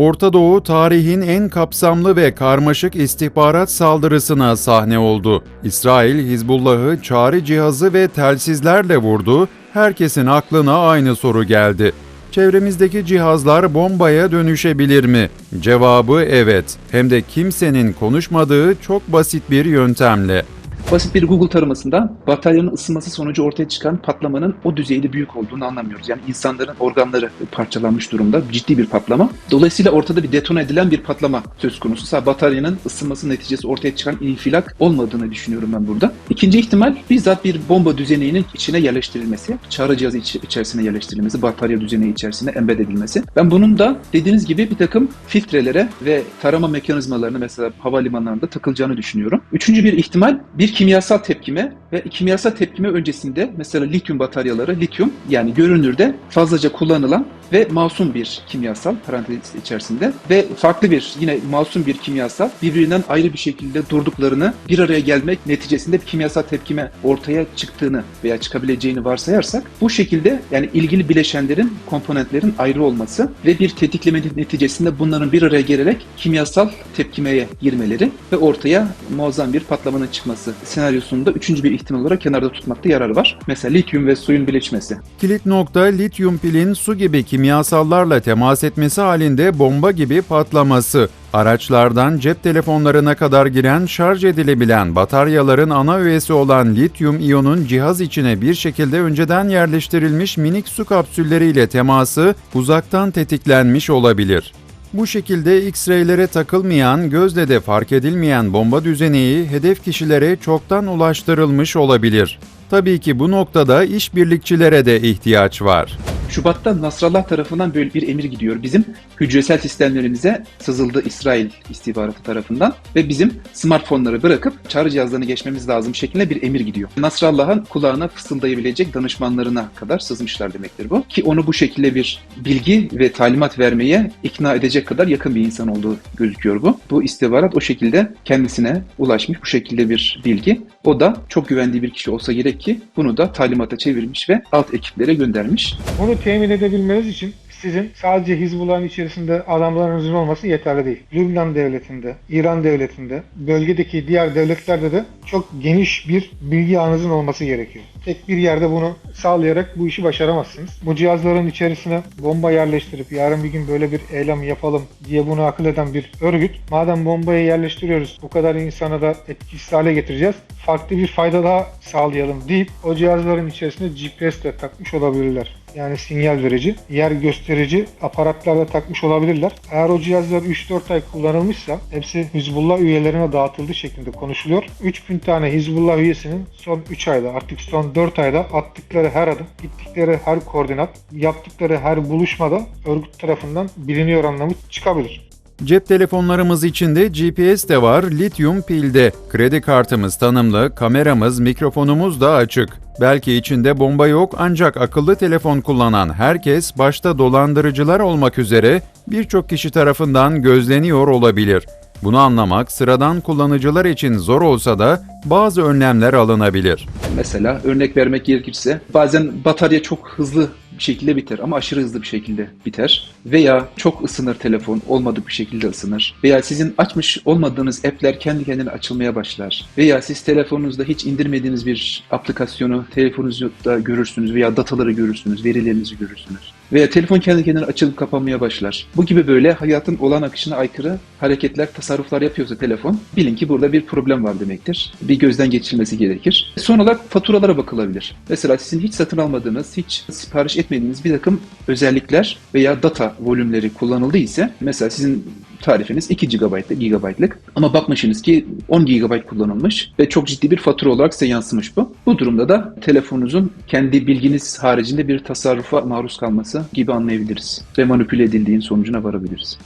Orta Doğu tarihin en kapsamlı ve karmaşık istihbarat saldırısına sahne oldu. İsrail Hizbullah'ı çağrı cihazı ve telsizlerle vurdu. Herkesin aklına aynı soru geldi. Çevremizdeki cihazlar bombaya dönüşebilir mi? Cevabı evet. Hem de kimsenin konuşmadığı çok basit bir yöntemle. Basit bir Google taramasında bataryanın ısınması sonucu ortaya çıkan patlamanın o düzeyde büyük olduğunu anlamıyoruz. Yani insanların organları parçalanmış durumda. Ciddi bir patlama. Dolayısıyla ortada bir detone edilen bir patlama söz konusu. Sadece bataryanın ısınması neticesi ortaya çıkan infilak olmadığını düşünüyorum ben burada. İkinci ihtimal bizzat bir bomba düzeneğinin içine yerleştirilmesi, çağrı cihazı iç- içerisine yerleştirilmesi, batarya düzeneği içerisine embed edilmesi. Ben bunun da dediğiniz gibi bir takım filtrelere ve tarama mekanizmalarına mesela havalimanlarında takılacağını düşünüyorum. Üçüncü bir ihtimal bir kimyasal tepkime ve kimyasal tepkime öncesinde mesela lityum bataryaları, lityum yani görünürde fazlaca kullanılan ve masum bir kimyasal parantez içerisinde ve farklı bir yine masum bir kimyasal birbirinden ayrı bir şekilde durduklarını bir araya gelmek neticesinde bir kimyasal tepkime ortaya çıktığını veya çıkabileceğini varsayarsak bu şekilde yani ilgili bileşenlerin komponentlerin ayrı olması ve bir tetikleme neticesinde bunların bir araya gelerek kimyasal tepkimeye girmeleri ve ortaya muazzam bir patlamanın çıkması senaryosunda üçüncü bir ihtimal olarak kenarda tutmakta yarar var. Mesela lityum ve suyun birleşmesi. Kilit nokta lityum pilin su gibi kimyasallarla temas etmesi halinde bomba gibi patlaması. Araçlardan cep telefonlarına kadar giren şarj edilebilen bataryaların ana öğesi olan lityum iyonun cihaz içine bir şekilde önceden yerleştirilmiş minik su kapsülleriyle teması uzaktan tetiklenmiş olabilir. Bu şekilde X-raylere takılmayan, gözle de fark edilmeyen bomba düzeneği hedef kişilere çoktan ulaştırılmış olabilir. Tabii ki bu noktada işbirlikçilere de ihtiyaç var. Şubat'ta Nasrallah tarafından böyle bir emir gidiyor. Bizim hücresel sistemlerimize sızıldı İsrail istihbaratı tarafından ve bizim smartfonları bırakıp çağrı cihazlarını geçmemiz lazım şeklinde bir emir gidiyor. Nasrallah'ın kulağına fısıldayabilecek danışmanlarına kadar sızmışlar demektir bu. Ki onu bu şekilde bir bilgi ve talimat vermeye ikna edecek kadar yakın bir insan olduğu gözüküyor bu. Bu istihbarat o şekilde kendisine ulaşmış bu şekilde bir bilgi. O da çok güvendiği bir kişi olsa gerek ki bunu da talimata çevirmiş ve alt ekiplere göndermiş. Bunu temin edebilmeniz için sizin sadece Hizbullah'ın içerisinde adamlarınızın olması yeterli değil. Lübnan devletinde, İran devletinde, bölgedeki diğer devletlerde de çok geniş bir bilgi ağınızın olması gerekiyor. Tek bir yerde bunu sağlayarak bu işi başaramazsınız. Bu cihazların içerisine bomba yerleştirip yarın bir gün böyle bir eylem yapalım diye bunu akıl eden bir örgüt, madem bombayı yerleştiriyoruz bu kadar insana da etkisiz hale getireceğiz, farklı bir fayda daha sağlayalım deyip o cihazların içerisine GPS de takmış olabilirler yani sinyal verici, yer gösterici aparatlarla takmış olabilirler. Eğer o cihazlar 3-4 ay kullanılmışsa hepsi Hizbullah üyelerine dağıtıldığı şeklinde konuşuluyor. 3000 tane Hizbullah üyesinin son 3 ayda artık son 4 ayda attıkları her adım, gittikleri her koordinat, yaptıkları her buluşmada örgüt tarafından biliniyor anlamı çıkabilir. Cep telefonlarımız içinde GPS de var, lityum pilde. Kredi kartımız tanımlı, kameramız, mikrofonumuz da açık. Belki içinde bomba yok ancak akıllı telefon kullanan herkes başta dolandırıcılar olmak üzere birçok kişi tarafından gözleniyor olabilir. Bunu anlamak sıradan kullanıcılar için zor olsa da bazı önlemler alınabilir. Mesela örnek vermek gerekirse bazen batarya çok hızlı bir şekilde biter ama aşırı hızlı bir şekilde biter. Veya çok ısınır telefon, olmadık bir şekilde ısınır. Veya sizin açmış olmadığınız app'ler kendi kendine açılmaya başlar. Veya siz telefonunuzda hiç indirmediğiniz bir aplikasyonu telefonunuzda görürsünüz veya dataları görürsünüz, verilerinizi görürsünüz. Veya telefon kendi kendine açılıp kapanmaya başlar. Bu gibi böyle hayatın olan akışına aykırı hareketler, tasarruflar yapıyorsa telefon bilin ki burada bir problem var demektir. Bir gözden geçirilmesi gerekir. Son olarak faturalara bakılabilir. Mesela sizin hiç satın almadığınız, hiç sipariş etmediğiniz bir takım özellikler veya data volümleri kullanıldı ise mesela sizin tarifiniz 2 GB'lık, GB'lık ama bakmışsınız ki 10 GB kullanılmış ve çok ciddi bir fatura olarak size yansımış bu. Bu durumda da telefonunuzun kendi bilginiz haricinde bir tasarrufa maruz kalması gibi anlayabiliriz ve manipüle edildiğin sonucuna varabiliriz.